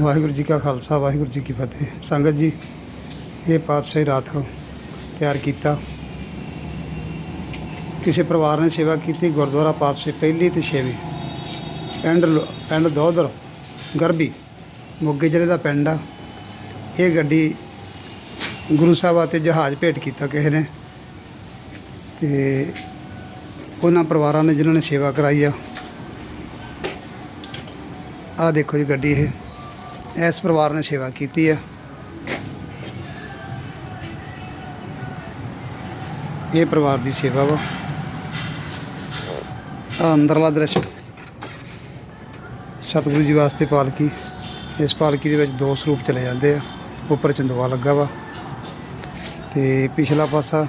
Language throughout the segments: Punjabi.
ਵਾਹਿਗੁਰੂ ਜੀ ਕਾ ਖਾਲਸਾ, ਵਾਹਿਗੁਰੂ ਜੀ ਕੀ ਫਤਿਹ। ਸੰਗਤ ਜੀ, ਇਹ ਪਾਤਸ਼ਾਹੀ ਰਾਤ ਤਿਆਰ ਕੀਤਾ। ਕਿਸੇ ਪਰਿਵਾਰ ਨੇ ਸੇਵਾ ਕੀਤੀ, ਗੁਰਦੁਆਰਾ ਪਾਤਸ਼ਾਹੀ ਪਹਿਲੀ ਤੇ ਛੇਵੀਂ। ਪਿੰਡ ਲੋ- ਪਿੰਡ ਦੋਦਰ ਗਰਬੀ, ਮੋਗੇ ਜ਼ਿਲ੍ਹੇ ਦਾ ਪਿੰਡ ਆ। ਇਹ ਗੱਡੀ ਗੁਰੂ ਸਾਹਿਬ ਤੇ ਜਹਾਜ਼ ਭੇਟ ਕੀਤਾ ਕਿਸੇ ਨੇ। ਤੇ ਉਹਨਾਂ ਪਰਿਵਾਰਾਂ ਨੇ, ਜਿਨ੍ਹਾਂ ਨੇ ਸੇਵਾ ਕਰਾਈ ਆ। ਆ ਦੇਖੋ ਜੀ ਗੱਡੀ ਇਹ। ਇਸ ਪਰਿਵਾਰ ਨੇ ਸੇਵਾ ਕੀਤੀ ਆ ਇਹ ਪਰਿਵਾਰ ਦੀ ਸੇਵਾ ਵਾ। ਆ ਅੰਦਰਲਾ ਦ੍ਰਿਸ਼। ਸਤਿਗੁਰੂ ਜੀ ਵਾਸਤੇ ਪਾਲਕੀ। ਇਸ ਪਾਲਕੀ ਦੇ ਵਿੱਚ ਦੋ ਸਰੂਪ ਚਲੇ ਜਾਂਦੇ ਆ। ਉੱਪਰ ਚੰਦੋਆ ਲੱਗਾ ਵਾ ਤੇ ਪਿਛਲਾ ਪਾਸਾ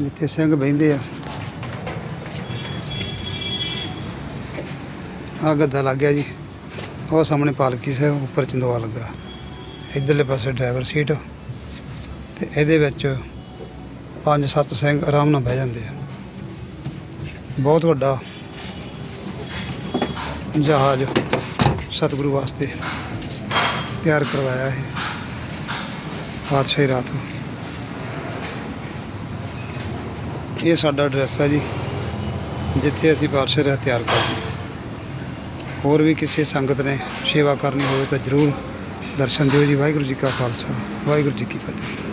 ਜਿੱਥੇ ਸਿੰਘ ਬਹਿੰਦੇ ਆ। ਆ ਗੱਦਾ ਲੱਗ ਗਿਆ ਜੀ। ਉਹ ਸਾਹਮਣੇ ਪਾਲਕੀ ਸਾਹਿਬ, ਉੱਪਰ ਚੰਦੋਆ ਲੱਗਾ ਇਧਰਲੇ ਪਾਸੇ ਡਰਾਈਵਰ ਸੀਟ ਤੇ ਇਹਦੇ ਵਿੱਚ ਪੰਜ ਸੱਤ ਸਿੰਘ ਆਰਾਮ ਨਾਲ ਬਹਿ ਜਾਂਦੇ ਆ। ਬਹੁਤ ਵੱਡਾ ਜਹਾਜ਼ ਸਤਿਗੁਰੂ ਵਾਸਤੇ ਤਿਆਰ ਕਰਵਾਇਆ ਹੈ ਪਾਤਸ਼ਾਹੀ ਰਾਤ। ਇਹ ਸਾਡਾ ਐਡਰੈਸ ਹੈ ਜੀ, ਜਿੱਥੇ ਅਸੀਂ ਪਾਤਸ਼ਾਹੀ ਰਾਤ ਤਿਆਰ ਕਰਦੇ ਹੋਰ ਵੀ ਕਿਸੇ ਸੰਗਤ ਨੇ ਸੇਵਾ ਕਰਨੀ ਹੋਵੇ ਤਾਂ ਜ਼ਰੂਰ ਦਰਸ਼ਨ ਦਿਓ ਜੀ। ਵਾਹਿਗੁਰੂ ਜੀ ਕਾ ਖਾਲਸਾ, ਵਾਹਿਗੁਰੂ ਜੀ ਕੀ ਫਤਿਹ।